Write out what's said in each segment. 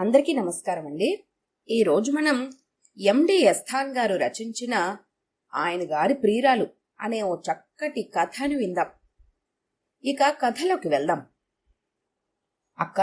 అందరికీ నమస్కారం అండి ఈరోజు మనం ఎండి ఎస్థాన్ గారు రచించిన ఆయన గారి ప్రియురాలు అనే ఓ చక్కటి కథను విందాం. ఇక కథలోకి వెళ్దాం. అక్క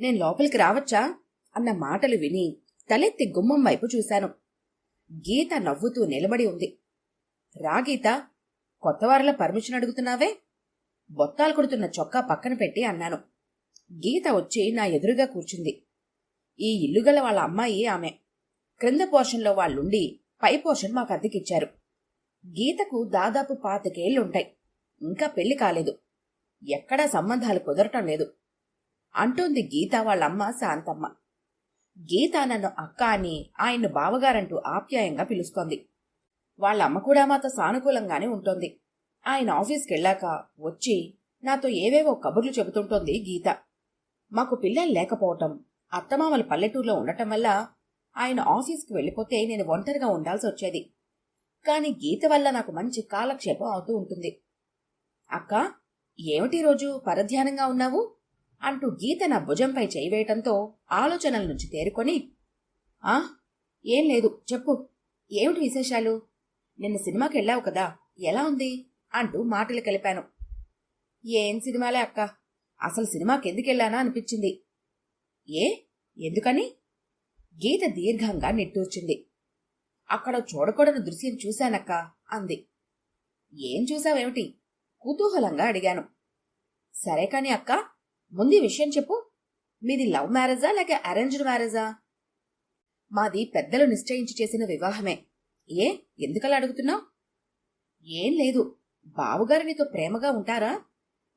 నేను లోపలికి రావచ్చా? అన్న మాటలు విని తలెత్తి గుమ్మం వైపు చూశాను. గీత నవ్వుతూ నిలబడి ఉంది. రా గీత పర్మిషన్ అడుగుతున్నావే? బొత్తాలు కొడుతున్న చొక్కా పక్కన పెట్టి అన్నాను. గీత వచ్చి నా ఎదురుగా కూర్చుంది. ఈ ఇల్లుగల వాళ్ళ అమ్మాయి ఆమె. క్రింద పోర్షన్లో వాళ్ళుండి పై పోర్షన్ మాకు అద్దెకిచ్చారు. గీతకు దాదాపు పాతికేళ్ళుంటాయి. ఇంకా పెళ్ళి కాలేదు. ఎక్కడా సంబంధాలు కుదరటం లేదు. అంటోంది గీత వాళ్ళమ్మ శాంతమ్మ. గీత నన్ను అక్క అని ఆయన్ను బావగారంటూ ఆప్యాయంగా పిలుస్తోంది. వాళ్ళ అమ్మ కూడా మాతో సానుకూలంగానే ఉంటోంది. ఆయన ఆఫీస్కి వెళ్ళాక వచ్చి నాతో ఏవేవో కబుర్లు చెబుతుంటోంది గీత. మాకు పిల్లలు లేకపోవటం అత్తమామలు పల్లెటూరులో ఉండటం వల్ల ఆయన ఆఫీస్కి వెళ్ళిపోతే నేను ఒంటరిగా ఉండాల్సి వచ్చేది. కాని గీత వల్ల నాకు మంచి కాలక్షేపం అవుతూ ఉంటుంది. అక్క ఏమిటి రోజు పరధ్యానంగా ఉన్నావు? అంటూ గీత నా భుజంపై చేయివేయటంతో ఆలోచనల నుంచి తేరుకొని ఆ ఏం లేదు చెప్పు. ఏమిటి విశేషాలు? నిన్న సినిమాకి వెళ్ళావు కదా ఎలా ఉంది? అంటూ మాటలు కలిపాను. ఏం సినిమాలే అక్క. అసలు సినిమాకి ఎందుకెళ్ళానా అనిపించింది. ఏ? ఎందుకని? గీత దీర్ఘంగా నిట్టూర్చింది. అక్కడ చూడకూడని దృశ్యం చూశానక్క అంది. ఏం చూశావేమిటి? కుతూహలంగా అడిగాను. సరే కాని అక్క ముందు విషయం చెప్పు. మీది లవ్ మ్యారేజా లేక అరేంజ్డ్ మ్యారేజా? మాది పెద్దలు నిశ్చయించి చేసిన వివాహమే. ఏ? ఎందుకలా అడుగుతున్నావు? ఏం లేదు. బావుగారు నీతో ప్రేమగా ఉంటారా?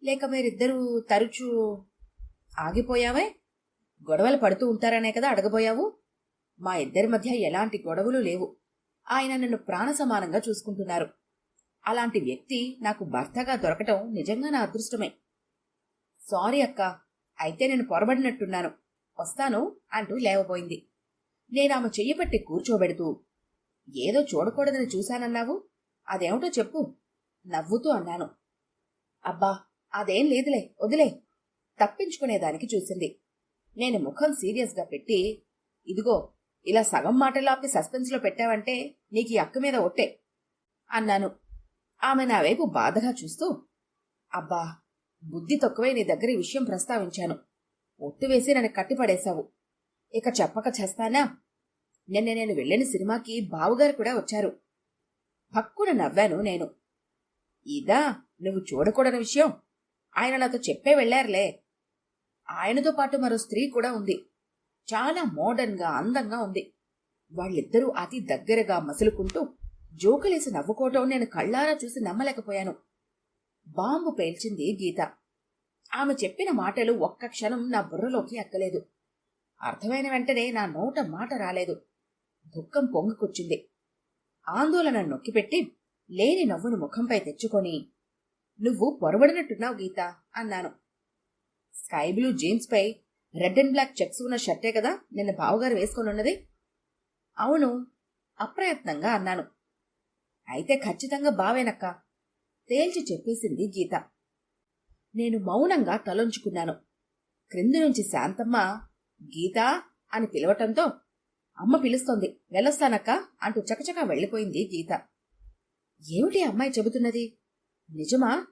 లేక మీరిద్దరూ తరచూ ఆగిపోయావే? గొడవలు పడుతూ ఉంటారనే కదా అడగబోయావు? మా ఇద్దరి మధ్య ఎలాంటి గొడవలు లేవు. ఆయన నన్ను ప్రాణ సమానంగా చూసుకుంటున్నారు. అలాంటి వ్యక్తి నాకు భర్తగా దొరకటం నిజంగా నా అదృష్టమే. సారీ అక్క అయితే నేను పొరబడినట్టున్నాను. వస్తాను అంటూ లేవబోయింది. నేను ఆమె చెయ్యబట్టి కూర్చోబెడుతూ ఏదో చూడకూడదని చూశానన్నావు? అదేమిటో చెప్పు. నవ్వుతూ అన్నాను. అబ్బా అదేం లేదులే వదిలే. తప్పించుకునేదానికి చూసింది. నేను ముఖం సీరియస్గా పెట్టి ఇదిగో ఇలా సగం మాటలాపి సస్పెన్స్లో పెట్టావంటే నీకు ఈ అక్క మీద ఒట్టే అన్నాను. ఆమె నా వైపు బాధగా చూస్తూ అబ్బా బుద్ధి తక్కువై నీ దగ్గర ఈ విషయం ప్రస్తావించాను. ఒట్టు వేసి నన్ను కట్టిపడేశావు. ఇక చెప్పక చేస్తానా? నిన్న నేను వెళ్ళిన సినిమాకి బావుగారు కూడా వచ్చారు. పక్కున నవ్వాను నేను. ఇదా నువ్వు చూడకూడని విషయం. ఆయన నాతో చెప్పే వెళ్ళారులే. ఆయనతో పాటు మరో స్త్రీ కూడా ఉంది. చాలా మోడర్న్గా అందంగా ఉంది. వాళ్ళిద్దరూ అతి దగ్గరగా మసులుకుంటూ జోకలేసి నవ్వుకోవటం నేను కళ్ళారా చూసి నమ్మలేకపోయాను. బాంబు పేల్చింది గీత. ఆమె చెప్పిన మాటలు ఒక్క క్షణం నా బుర్రలోకి ఎక్కలేదు. అర్థమైన వెంటనే నా నోట మాట రాలేదు. దుఃఖం పొంగుకొచ్చింది. ఆందోళన నొక్కిపెట్టి లేని నవ్వును ముఖంపై తెచ్చుకొని నువ్వు పొరబడినట్టున్నావు గీత అన్నాను. స్కై బ్లూ జీన్స్ పై రెడ్ అండ్ బ్లాక్ చెక్స్ ఉన్న షర్టే కదా నిన్న బావగారు వేసుకొని ఉన్నది? అవును అప్రయత్నంగా అన్నాను. అయితే ఖచ్చితంగా బావేనక్క తేల్చి చెప్పేసింది గీత. నేను మౌనంగా తలొంచుకున్నాను. క్రింది నుంచి శాంతమ్మ గీత అని పిలవటంతో అమ్మ పిలుస్తోంది వెళ్ళొస్తానక్క అంటూ చకచకా వెళ్ళిపోయింది గీత. ఏమిటి అమ్మాయి చెబుతున్నది? నిజమా?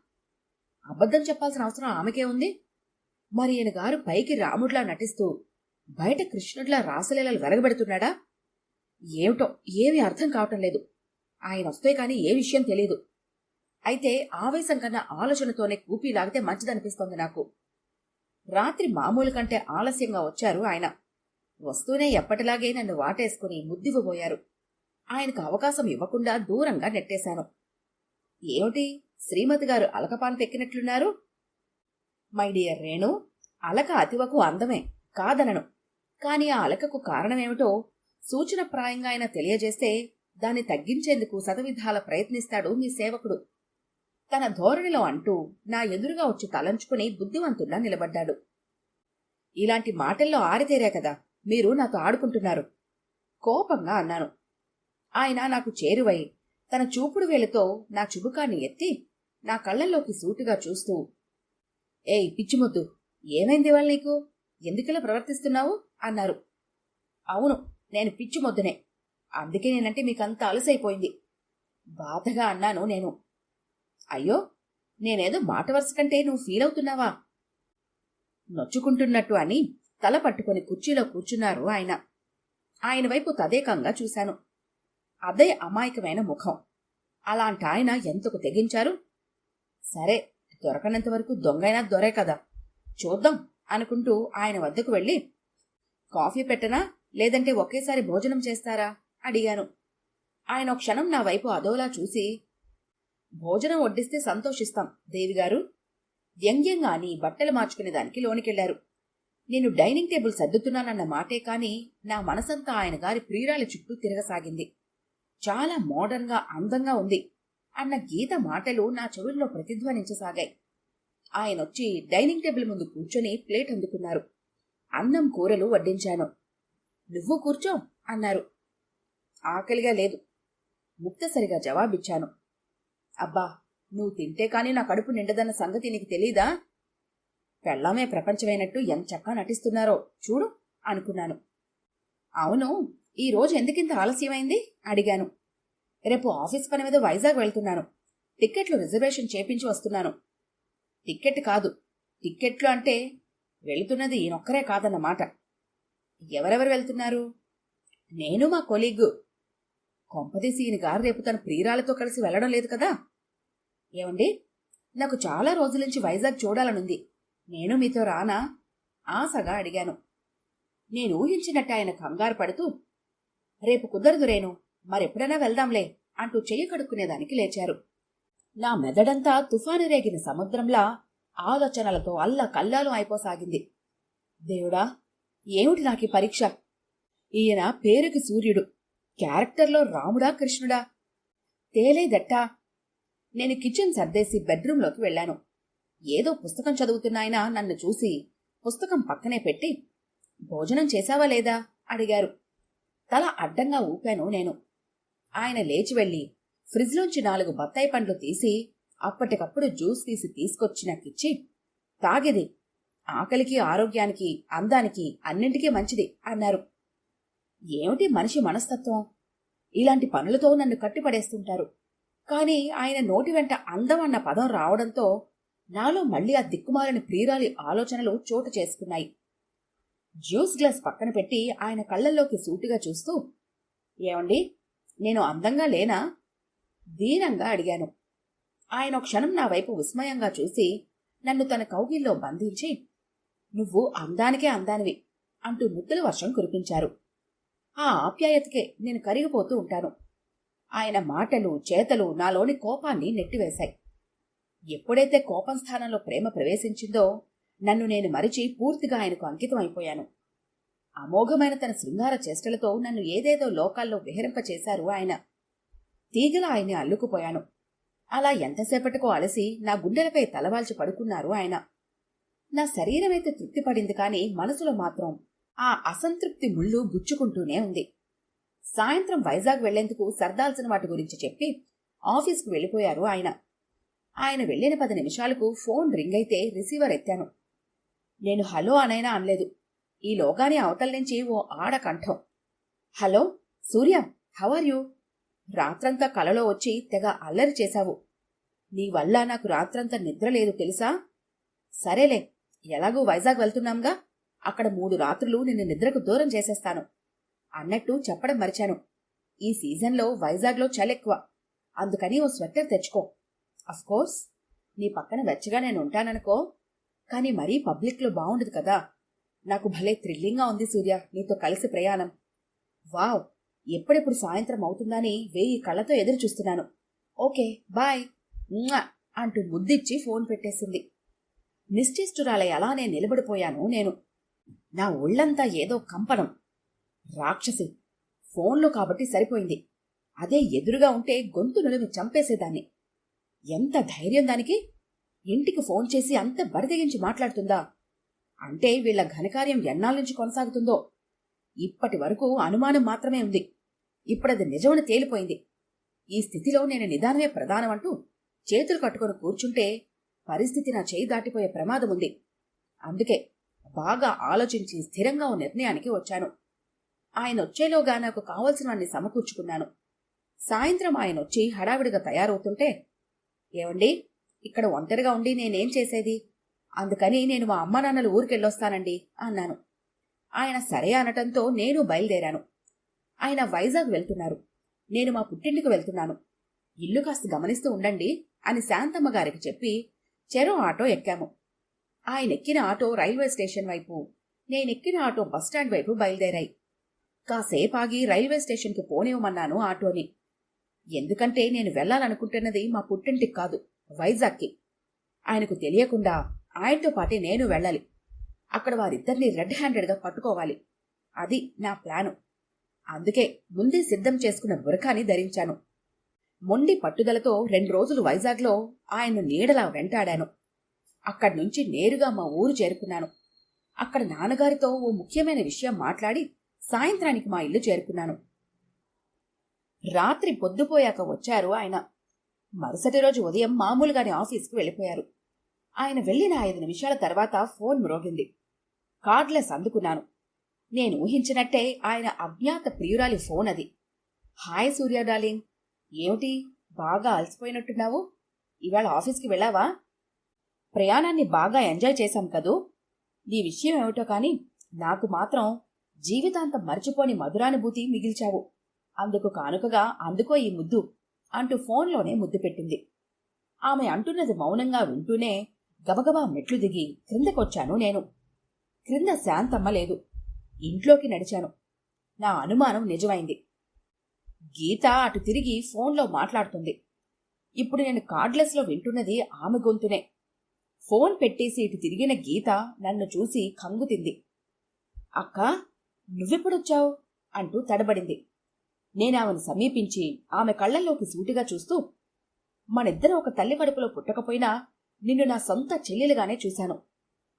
అబద్ధం చెప్పాల్సిన అవసరం ఆమెకే ఉంది? మరి ఈయన గారు పైకి రాముడిలా నటిస్తూ బయట కృష్ణుడిలా రాసలీలలు వెరగబెడుతున్నాడా ఏమిటో ఏమీ అర్థం కావటం లేదు. ఆయన వస్తే కాని ఏ విషయం తెలియదు అయితే ఆవేశం కన్నా ఆలోచనతోనే కూపీ లాగితే మంచిదనిపిస్తోంది నాకు. రాత్రి మామూలు కంటే ఆలస్యంగా వచ్చారు ఆయన. వస్తూనే ఎప్పటిలాగే నన్ను వాటేసుకుని ముద్దివ్వబోయారు ఆయనకు అవకాశం ఇవ్వకుండా దూరంగా నెట్టేశాను. ఏమిటి? శ్రీమతి గారు అలకపాన్ పెక్కినట్లున్నారు? మై డియర్ రేణు అలక అతివకు అందమే కాదనను. కాని ఆ అలకకు కారణమేమిటో సూచనప్రాయంగా ఆయన తెలియజేస్తే దాన్ని తగ్గించేందుకు శతవిధాల ప్రయత్నిస్తాడు మీ సేవకుడు. తన ధోరణిలో అంటూ నా ఎదురుగా వచ్చి తలంచుకుని బుద్ధివంతుల్లా నిలబడ్డాడు. ఇలాంటి మాటల్లో ఆరితేరే కదా మీరు నాతో ఆడుకుంటున్నారు. కోపంగా అన్నాను. ఆయన నాకు చేరువై తన చూపుడు వేలుతో నా చుబుకాన్ని ఎత్తి నా కళ్ళల్లోకి సూటిగా చూస్తూ ఏయ్ పిచ్చిమొద్దు. ఏమైంది వాళ్ళ నీకు? ఎందుకలా ప్రవర్తిస్తున్నావు? అన్నారు. అవును నేను పిచ్చిమొద్దునే. అందుకే నేనంటే మీకంత అలసైపోయింది. బాధగా అన్నాను నేను. అయ్యో నేనేదో మాట వరుస కంటే నువ్వు ఫీల్ అవుతున్నావా? నొచ్చుకుంటున్నట్టు అని తల పట్టుకొని కుర్చీలో కూర్చున్నారు ఆయన. ఆయన వైపు తదేకంగా చూశాను. అదే అమాయకమైన ముఖం. అలాంటి ఆయన ఎంతకు తెగించారు? సరే దొరకనంత వరకు దొంగైనా దొరే కదా. చూద్దాం అనుకుంటూ ఆయన వద్దకు వెళ్ళి కాఫీ పెట్టనా? లేదంటే ఒకేసారి భోజనం చేస్తారా? అడిగాను. ఆయన ఒక క్షణం నా వైపు అదోలా చూసి భోజనం వడ్డిస్తే సంతోషిస్తాం దేవిగారు వ్యంగ్యంగా అని బట్టలు మార్చుకునే దానికి లోనికెళ్ళారు నేను డైనింగ్ టేబుల్ సర్దుతున్నానన్న మాటే కాని నా మనసంతా ఆయన గారి ప్రియురాలి చుట్టూ తిరగసాగింది. చాలా మోడర్న్గా అందంగా ఉంది. అన్న గీత మాటలు నా చెవుల్లో ప్రతిధ్వనించసాగాయి. ఆయనొచ్చి డైనింగ్ టేబుల్ ముందు కూర్చొని ప్లేట్ అందుకున్నారు. అన్నం కూరలు వడ్డించాను. నువ్వు కూర్చో అన్నారు. ఆకలిగా లేదు. ముక్తసరిగా జవాబిచ్చాను. అబ్బా నువ్వు తింటే కాని నా కడుపు నిండదన్న సంగతి నీకు తెలీదా? పెళ్ళామే ప్రపంచమైనట్టు ఎంచక్కా నటిస్తున్నారో చూడు అనుకున్నాను. అవును ఈ రోజు ఎందుకింత ఆలస్యమైంది? అడిగాను. రేపు ఆఫీస్ పని మీద వైజాగ్ వెళ్తున్నాను. టిక్కెట్లు రిజర్వేషన్ చేపించి వస్తున్నాను. టిక్కెట్ కాదు. టిక్కెట్లు అంటే వెళుతున్నది ఈయనొక్కరే కాదన్నమాట. ఎవరెవరు వెళ్తున్నారు? నేను మా కొలీగ్. కొంపదీసి ఈయన గారు రేపు తన ప్రియురాలతో కలిసి వెళ్ళడం లేదు కదా? ఏమండి? నాకు చాలా రోజుల నుంచి వైజాగ్ చూడాలనుంది. నేను మీతో రానా? ఆశగా అడిగాను. నేను ఊహించినట్టు ఆయన కంగారు పడుతూ రేపు కుదరదు రేను మరెప్పుడైనా వెళ్దాంలే అంటూ చెయ్యి కడుక్కునేదానికి లేచారు. నా మెదడంతా తుఫాను రేగిన సముద్రంలా ఆలోచనలతో అల్ల కల్లాలు అయిపోసాగింది. దేవుడా ఏమిటి నాకు పరీక్ష? ఈయన పేరుకి సూర్యుడు క్యారెక్టర్లో రాముడా కృష్ణుడా? తేలేదట్టా? నేను కిచెన్ సర్దేసి బెడ్రూంలోకి వెళ్ళాను. ఏదో పుస్తకం చదువుతున్నాయన నన్ను చూసి పుస్తకం పక్కనే పెట్టి భోజనం చేశావా లేదా? అడిగారు. తల అడ్డంగా ఊపాను నేను. ఆయన లేచి వెళ్ళి ఫ్రిడ్జ్లోంచి నాలుగు బత్తాయి పండ్లు తీసి అప్పటికప్పుడు జ్యూస్ తీసి తీసుకొచ్చి నాకిచ్చి తాగిది. ఆకలికి ఆరోగ్యానికి అందానికి అన్నింటికీ మంచిది అన్నారు. ఏమిటి మనిషి మనస్తత్వం? ఇలాంటి పనులతో నన్ను కట్టిపడేస్తుంటారు. కాని ఆయన నోటి వెంట అందం అన్న పదం రావడంతో నాలో మళ్ళీ ఆ దిక్కుమాలని ప్రియురాలి ఆలోచనలు చోటు చేసుకున్నాయి. జ్యూస్ గ్లాస్ పక్కన పెట్టి ఆయన కళ్ళల్లోకి సూటిగా చూస్తూ ఏమండి? నేను అందంగా లేనా? దీనంగా అడిగాను. ఆయన ఒక క్షణం నా వైపు విస్మయంగా చూసి నన్ను తన కౌగిల్లో బంధించి నువ్వు అందానికే అందానివి అంటూ ముద్దుల వర్షం కురిపించారు. ఆ ఆప్యాయతకే నేను కరిగిపోతూ ఉంటాను. ఆయన మాటలు చేతలు నాలోని కోపాన్ని నెట్టివేశాయి. ఎప్పుడైతే కోపం స్థానంలో ప్రేమ ప్రవేశించిందో నన్ను నేను మరిచి పూర్తిగా ఆయనకు అంకితం అయిపోయాను అమోఘమైన తన శృంగార చేష్టలతో నన్ను ఏదేదో లోకాల్లో విహరింపచేశారు ఆయన. తీగలా ఆయన్ని అల్లుకుపోయాను. అలా ఎంతసేపటికో అలసి నా గుండెలపై తలవాల్చి పడుకున్నారు ఆయన. నా శరీరమైతే తృప్తిపడింది కాని మనసులో మాత్రం ఆ అసంతృప్తి ముళ్ళు గుచ్చుకుంటూనే ఉంది. సాయంత్రం వైజాగ్ వెళ్ళేందుకు సర్దాల్సిన వాటి గురించి చెప్పి ఆఫీస్కు వెళ్ళిపోయారు ఆయన. ఆయన వెళ్ళిన పది నిమిషాలకు ఫోన్ రింగ్ అయితే రిసీవర్ ఎత్తాను. నేను హలో అనైనా అనలేదు. ఈ లోగాని అవతల నుంచి ఓ ఆడ కంఠం. Hello Surya how are you? రాత్రంతా కలలో వచ్చి తెగ అల్లరి చేశావు. నీ వల్ల నాకు రాత్రంతా నిద్ర లేదు తెలుసా? సరేలే ఎలాగూ వైజాగ్ వెళ్తున్నాంగా? అక్కడ మూడు రాత్రులు నిన్ను నిద్రకు దూరం చేసేస్తాను. అన్నట్టు చెప్పడం మరిచాను. ఈ సీజన్లో వైజాగ్లో చలెక్కువ అందుకని ఓ స్వెట్టర్ తెచ్చుకో. అఫ్కోర్స్ నీ పక్కన వెచ్చగా నేను ఉంటాననుకో. కానీ మరీ పబ్లిక్లో బాగుండదు కదా. నాకు భలే థ్రిల్లింగ్గా ఉంది సూర్య నీతో కలిసి ప్రయాణం. వావ్ ఎప్పుడెప్పుడు సాయంత్రం అవుతుందని వేయి కళ్ళతో ఎదురు చూస్తున్నాను. Okay bye. అంటూ ముద్దిచ్చి ఫోన్ పెట్టేసింది. నిశ్చేష్టురాలై అలానే నిలబడిపోయాను నేను. నా ఒళ్ళంతా ఏదో కంపనం. రాక్షసి ఫోన్లో కాబట్టి సరిపోయింది. అదే ఎదురుగా ఉంటే గొంతు నులిమి చంపేసేదాన్ని. ఎంత ధైర్యం దానికి? ఇంటికి ఫోన్ చేసి అంత బరిదగించి మాట్లాడుతుందా? అంటే వీళ్ళ ఘనకార్యం ఎన్నాళ్ళ నుంచి కొనసాగుతుందో. ఇప్పటి వరకు అనుమానం మాత్రమే ఉంది. ఇప్పుడది నిజమని తేలిపోయింది. ఈ స్థితిలో నేను నిదానమే ప్రధానమంటూ చేతులు కట్టుకొని కూర్చుంటే పరిస్థితి నా చేయి దాటిపోయే ప్రమాదం ఉంది. అందుకే బాగా ఆలోచించి స్థిరంగా ఓ నిర్ణయానికి వచ్చాను. ఆయన వచ్చేలోగా నాకు కావలసినవన్నీ సమకూర్చుకున్నాను. సాయంత్రం ఆయన వచ్చి హడావిడిగా తయారవుతుంటే ఏమండి ఇక్కడ ఒంటరిగా ఉండి నేనేం చేసేది? అందుకని నేను మా అమ్మ నాన్నలు ఊరికెళ్ళొస్తానండి అన్నాను. ఆయన సరే అనటంతో నేను బయలుదేరాను. ఆయన వైజాగ్ వెళ్తున్నారు. నేను మా పుట్టింటికి వెళ్తున్నాను. ఇల్లు కాస్త గమనిస్తూ ఉండండి అని శాంతమ్మ గారికి చెప్పి చెరో ఆటో ఎక్కాము. ఆయన ఎక్కిన ఆటో రైల్వే స్టేషన్ వైపు నేనెక్కిన ఆటో బస్టాండ్ వైపు బయలుదేరాయి. కాసేపు ఆగి రైల్వే స్టేషన్కి పోనివ్వమన్నాను ఆటోని. ఎందుకంటే నేను వెళ్ళాలనుకుంటున్నది మా పుట్టింటికి కాదు వైజాగ్కి. ఆయనకు తెలియకుండా ఆయనతో పాటే నేను వెళ్ళాలి. అక్కడ వారిద్దరిని రెడ్ హ్యాండెడ్గా పట్టుకోవాలి. అది నా ప్లాను. అందుకే ముందే సిద్ధం చేసుకున్న బురకాని ధరించాను. మొండి పట్టుదలతో రెండు రోజులు వైజాగ్లో ఆయన నీడలా వెంటాడాను. అక్కడి నుంచి నేరుగా మా ఊరు చేరుకున్నాను. అక్కడ నాన్నగారితో ఓ ముఖ్యమైన విషయం మాట్లాడి సాయంత్రానికి మా ఇల్లు చేరుకున్నాను. రాత్రి పొద్దుపోయాక వచ్చారు ఆయన. మరుసటి రోజు ఉదయం మామూలుగానే ఆఫీస్కి వెళ్ళిపోయారు. ఆయన వెళ్ళిన ఐదు నిమిషాల తర్వాత ఫోన్ మ్రోగింది. కార్డ్లెస్ అందుకున్నాను. నేను ఊహించినట్టే ఆయన అజ్ఞాత ప్రియురాలి ఫోన్ అది. Hi Surya darling. ఏమిటి? బాగా అలసిపోయినట్టున్నావు? ఇవాళ ఆఫీస్కి వెళ్ళావా? ప్రయాణాన్ని బాగా ఎంజాయ్ చేశాం కదూ? నీ విషయం ఏమిటో కాని నాకు మాత్రం జీవితాంతం మర్చిపోని మధురానుభూతి మిగిల్చావు. అందుకు కానుకగా అందుకో ఈ ముద్దు అంటూ ఫోన్లోనే ముద్దు పెట్టింది. ఆమె అంటున్నది మౌనంగా వింటూనే గబగబా మెట్లు దిగి క్రిందకొచ్చాను నేను. క్రింద శాంతమ్మ లేదు. ఇంట్లోకి నడిచాను. నా అనుమానం నిజమైంది. గీత అటు తిరిగి ఫోన్లో మాట్లాడుతుంది. ఇప్పుడు నేను కార్డ్లెస్లో వింటున్నది ఆమె గొంతునే. ఫోన్ పెట్టేసి ఇటు తిరిగిన గీత నన్ను చూసి కంగుతింది అక్క నువ్వెప్పుడొచ్చావు? అంటూ తడబడింది. ఆమెను సమీపించి ఆమె కళ్ళల్లోకి సూటిగా చూస్తూ మనిద్దరం ఒక తల్లి కడుపులో పుట్టకపోయినా నిన్ను నా సొంత చెల్లెలుగానే చూశాను.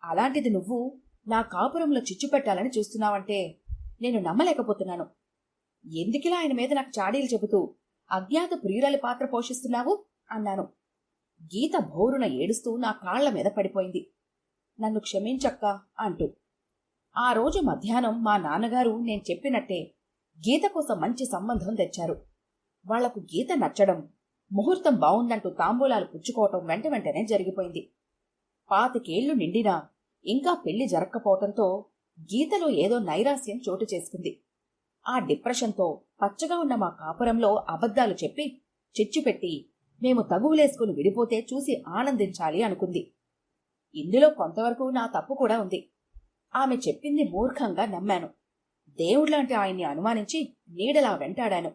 అలాంటిది నువ్వు నా కాపురంలో చిచ్చు పెట్టాలని చూస్తున్నావంటే నేను నమ్మలేకపోతున్నాను. ఎందుకిలా ఆయన మీద నాకు చాడీలు చెబుతూ అజ్ఞాత ప్రియురాలి పాత్ర పోషిస్తున్నావు? అన్నాను. గీత భోరున ఏడుస్తూ నా కాళ్ళ మీద పడిపోయింది. నన్ను క్షమించక్క అంటూ. ఆ రోజు మధ్యాహ్నం మా నాన్నగారు నేను చెప్పినట్టే గీత కోసం మంచి సంబంధం తెచ్చారు. వాళ్ళకు గీత నచ్చడం ముహూర్తం బావుందంటూ తాంబూలాలు పుచ్చుకోవటం వెంట వెంటనే జరిగిపోయింది. పాతికేళ్ళు నిండినా ఇంకా పెళ్ళి జరక్కపోవటంతో గీతలో ఏదో నైరాస్యం చోటు చేసుకుంది. ఆ డిప్రెషన్తో పచ్చగా ఉన్న మా కాపురంలో అబద్ధాలు చెప్పి చిచ్చుపెట్టి మేము తగువులేసుకుని విడిపోతే చూసి ఆనందించాలి అనుకుంది. ఇందులో కొంతవరకు నా తప్పు కూడా ఉంది. ఆమె చెప్పింది మూర్ఖంగా నమ్మాను. దేవుడ్లాంటి ఆయన్ని అనుమానించి నీడలా వెంటాడాను.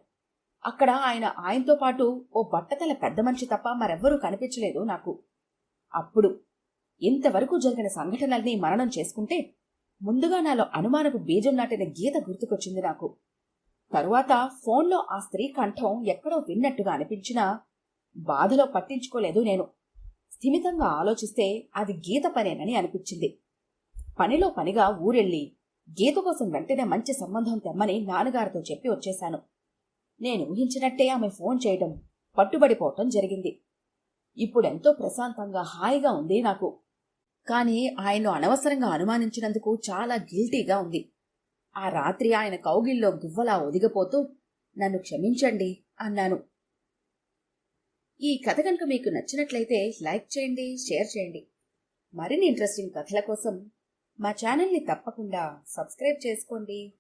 అక్కడ ఆయన ఆయనతో పాటు ఓ బట్టతల పెద్ద మనిషి తప్ప మరెవ్వరూ కనిపించలేదు నాకు. అప్పుడు ఇంతవరకు జరిగిన సంఘటనల్ని మననం చేసుకుంటే ముందుగా నాలో అనుమానపు బీజం నాటిన గీత గుర్తుకొచ్చింది నాకు. తరువాత ఫోన్లో ఆ స్త్రీ కంఠం ఎక్కడో విన్నట్టుగా అనిపించినా బాధలో పట్టించుకోలేదు నేను. స్థిమితంగా ఆలోచిస్తే అది గీత పనేనని అనిపించింది. పనిలో పనిగా ఊరెళ్ళి గీత కోసం వెంటనే మంచి సంబంధం తెమ్మని నాన్నగారితో చెప్పి వచ్చేశాను. నేను ఊహించినట్టే ఆమె ఫోన్ చేయడం పట్టుబడిపోవటం జరిగింది. ఇప్పుడెంతో ప్రశాంతంగా హాయిగా ఉంది నాకు. కానీ ఆయన్ను అనవసరంగా అనుమానించినందుకు చాలా గిల్టీగా ఉంది. ఆ రాత్రి ఆయన కౌగిల్లో గువ్వలా ఒదిగిపోతూ నన్ను క్షమించండి అన్నాను. ఈ కథ కనుక మీకు నచ్చినట్లయితే లైక్ చేయండి షేర్ చేయండి. మరిన్ని ఇంట్రెస్టింగ్ కథల కోసం మా ఛానల్ని తప్పకుండా సబ్స్క్రైబ్ చేసుకోండి.